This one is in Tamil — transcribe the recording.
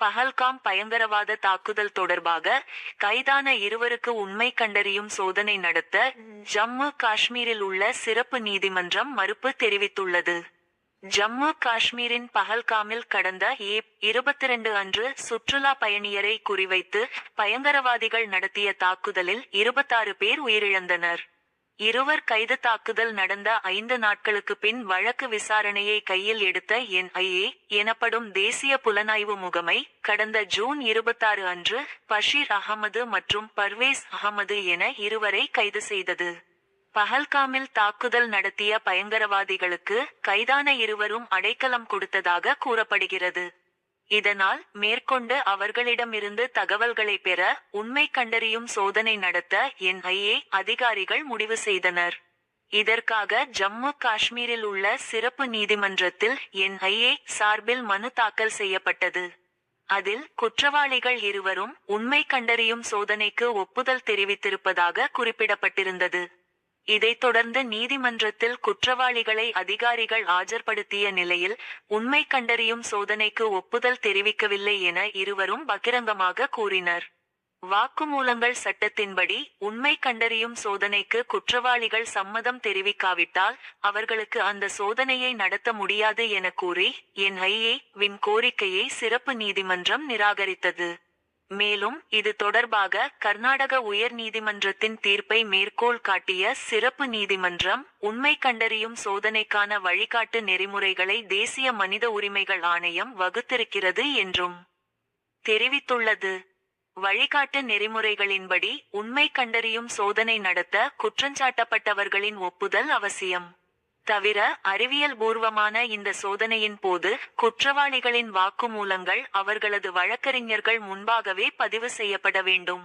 பஹல்காம் பயங்கரவாத தாக்குதல் தொடர்பாக கைதான இருவருக்கு உண்மை கண்டறியும் சோதனை நடத்த ஜம்மு காஷ்மீரில் உள்ள சிறப்பு நீதிமன்றம் மறுப்பு தெரிவித்துள்ளது. ஜம்மு காஷ்மீரின் பஹல்காமில் கடந்த ஏப் இருபத்திரண்டு அன்று சுற்றுலா பயணியரை குறிவைத்து பயங்கரவாதிகள் நடத்திய தாக்குதலில் இருபத்தாறு பேர் உயிரிழந்தனர். இருவர் கைது தாக்குதல் நடந்த ஐந்து நாட்களுக்கு பின் வழக்கு விசாரணையை கையில் எடுத்த என்ஐஏ எனப்படும் தேசிய புலனாய்வு முகமை கடந்த ஜூன் இருபத்தாறு அன்று பஷீர் அகமது மற்றும் பர்வேஸ் அகமது என இருவரை கைது செய்தது. பஹல்காமில் தாக்குதல் நடத்திய பயங்கரவாதிகளுக்கு கைதான இருவரும் அடைக்கலம் கொடுத்ததாக கூறப்படுகிறது. இதனால் மேற்கொண்டு அவர்களிடமிருந்து தகவல்களை பெற உண்மை கண்டறியும் சோதனை நடத்த என்ஐஏ அதிகாரிகள் முடிவு செய்தனர். இதற்காக ஜம்மு காஷ்மீரில் உள்ள சிறப்பு நீதிமன்றத்தில் என்ஐஏ சார்பில் மனு தாக்கல் செய்யப்பட்டது. அதில் குற்றவாளிகள் இருவரும் உண்மை கண்டறியும் சோதனைக்கு ஒப்புதல் தெரிவித்திருப்பதாக குறிப்பிடப்பட்டிருந்தது. இதைத் தொடர்ந்து நீதிமன்றத்தில் குற்றவாளிகளை அதிகாரிகள் ஆஜர்படுத்திய நிலையில் உண்மை கண்டறியும் சோதனைக்கு ஒப்புதல் தெரிவிக்கவில்லை என இருவரும் பகிரங்கமாக கூறினர். வாக்குமூலங்கள் சட்டத்தின்படி உண்மை கண்டறியும் சோதனைக்கு குற்றவாளிகள் சம்மதம் தெரிவிக்காவிட்டால் அவர்களுக்கு அந்த சோதனையை நடத்த முடியாது என கூறி என் ஐஏ வின் கோரிக்கையை சிறப்பு நீதிமன்றம் நிராகரித்தது. மேலும் இது தொடர்பாக கர்நாடக உயர் நீதிமன்றத்தின் தீர்ப்பை மேற்கோள் காட்டிய சிறப்பு நீதிமன்றம் உண்மை கண்டறியும் சோதனைக்கான வழிகாட்டு நெறிமுறைகளை தேசிய மனித உரிமைகள் ஆணையம் வகுத்திருக்கிறது என்றும் தெரிவித்துள்ளது. வழிகாட்டு நெறிமுறைகளின்படி உண்மை கண்டறியும் சோதனை நடத்த குற்றஞ்சாட்டப்பட்டவர்களின் ஒப்புதல் அவசியம். தவிர அறிவியல் பூர்வமான இந்த சோதனையின் போது குற்றவாளிகளின் வாக்குமூலங்கள் அவர்களது வழக்கறிஞர்கள் முன்பாகவே பதிவு செய்யப்பட வேண்டும்.